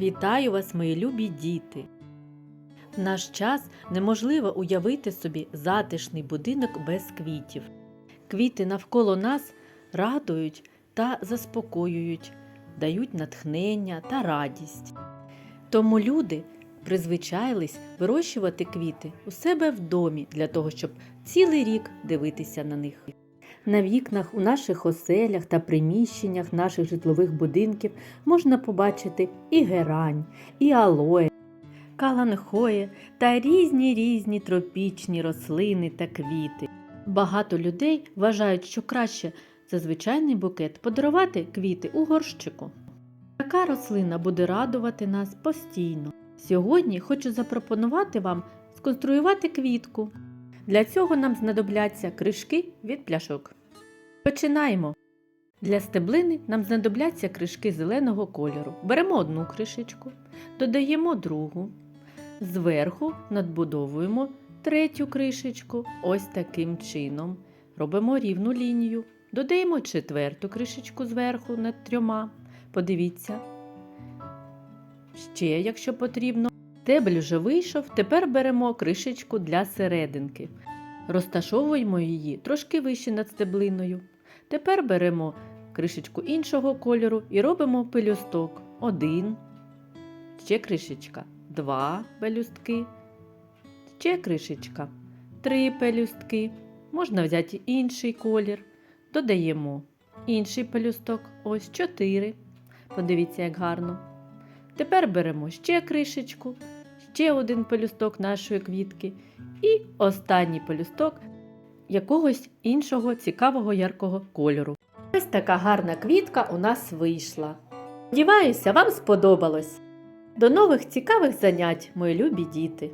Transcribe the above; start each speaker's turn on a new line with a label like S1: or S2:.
S1: Вітаю вас, мої любі діти! В наш час неможливо уявити собі затишний будинок без квітів. Квіти навколо нас радують та заспокоюють, дають натхнення та радість. Тому люди призвичайлись вирощувати квіти у себе в домі для того, щоб цілий рік дивитися на них. На вікнах у наших оселях та приміщеннях наших житлових будинків можна побачити і герань, і алоє, каланхоє та різні різні тропічні рослини та квіти. Багато людей вважають, що краще за звичайний букет подарувати квіти у горщику. Така рослина буде радувати нас постійно. Сьогодні хочу запропонувати вам сконструювати квітку. Для цього нам знадобляться кришки від пляшок. Починаємо. Для стеблини нам знадобляться кришки зеленого кольору. Беремо одну кришечку, додаємо другу. Зверху надбудовуємо третю кришечку ось таким чином. Робимо рівну лінію. Додаємо четверту кришечку зверху над трьома. Подивіться. Ще, якщо потрібно. Стебель вже вийшов, тепер беремо кришечку для серединки. Розташовуємо її трошки вище над стеблиною. Тепер беремо кришечку іншого кольору і робимо пелюсток. Один, ще кришечка, два пелюстки, ще кришечка, три пелюстки. Можна взяти інший колір. Додаємо інший пелюсток, ось чотири. Подивіться, як гарно. Тепер беремо ще кришечку, ще один пелюсток нашої квітки і останній пелюсток якогось іншого цікавого яркого кольору. Ось така гарна квітка у нас вийшла. Сподіваюся, вам сподобалось. До нових цікавих занять, мої любі діти!